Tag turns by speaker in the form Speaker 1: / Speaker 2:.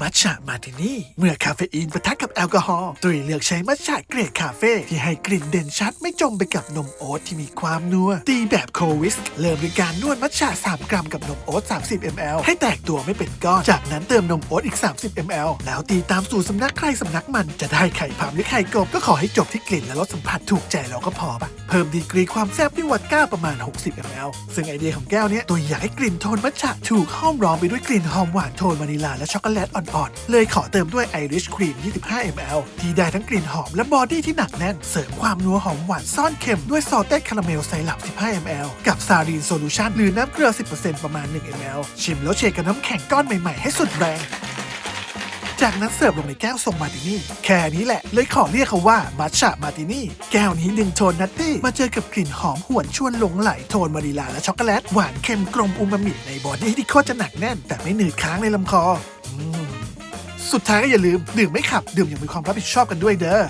Speaker 1: มัทฉะมาตินี่เมื่อคาเฟอีนปะทะกับแอลกอฮอล์ตุยเลือกใช้มัทฉะเกรดคาเฟ่ที่ให้กลิ่นเด่นชัดไม่จมไปกับนมโอ๊ตที่มีความนัว ตีแบบโควิส เริ่มด้วยการนวดมัทฉะ3 กรัมกับนมโอ๊ต30 ml ให้แตกตัวไม่เป็นก้อน จากนั้นเติมนมโอ๊ตอีก 30 ml แล้วตีตามสูตรสำนักใครสำนักมันจะได้ไข่พามหรือไข่กบก็ขอให้จบที่กลิ่นและรสสัมผัสถูกใจเราก็พอปะเพิ่มดีกรีความแซ่บด้วยวัดก้าประมาณ 60 ml ซึ่งไอเดียของแก้วเนี้ยตัวอยากให้กลิ่นโทนมัทฉะถูกห้อมล้อมไปด้วยกลิ่นหอมหวานโทนวานิลาและช็อกโกแลตอ่อนๆ เลยขอเติมด้วยไอริชครีม25 ml ที่ได้ทั้งกลิ่นหอมและบอดี้ที่หนักแน่น เสริมความนัวหอมหวานซ่อนเค็มด้วยซอเต้คาราเมลไซรัป 15 ml กับซารีนโซลูชันหรือน้ำเกลือ 10%ประมาณ 1 ml ชิมแล้วเชคกับน้ำแข็งก้อนใหม่ๆ ให้สุดแรงจากนั้นเสิร์ฟลงในแก้วทรงมาร์ตินี่ แค่นี้แหละ เลยขอเรียกเขาว่ามัทฉะมาร์ตินี่ แก้วนี้ดึงโทนนัตตี้ มาเจอกับกลิ่นหอมหวนชวนหลงไหลโทนวานิลาและช็อกโกแลต หวานเค็มกลมอูมามิในบอดี้ที่โคตรจะหนักแน่น แต่ไม่หนืดค้างในลำคอ สุดท้ายก็อย่าลืมดื่มไม่ขับดื่มอย่างมีความรับผิดชอบกันด้วยเด้อ